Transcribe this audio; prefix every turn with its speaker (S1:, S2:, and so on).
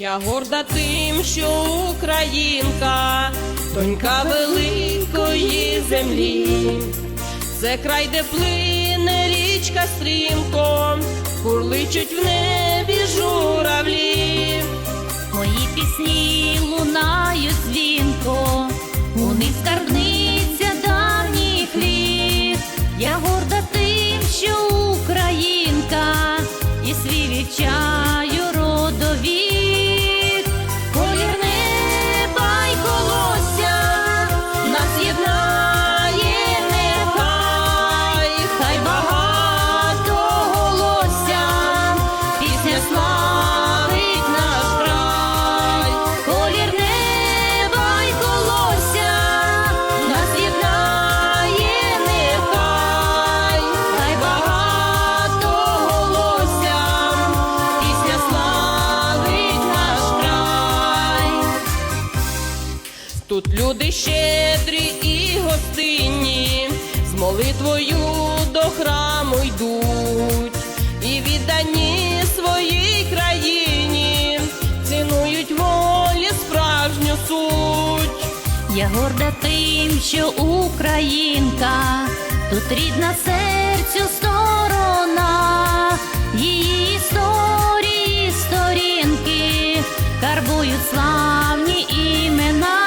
S1: Я горда тим, що українка, донька великої землі. Це край, де плине річка стрімко, курличуть в небі журавлі.
S2: Мої пісні лунають дзвінко, у них скарбниця давніх літ. Я горда тим, що
S1: люди щедрі і гостинні, з молитвою до храму йдуть, і віддані своїй країні, цінують волі справжню суть.
S2: Я горда тим, що Українка, тут рідна серцю сторона, її історії, сторінки, карбують славні імена.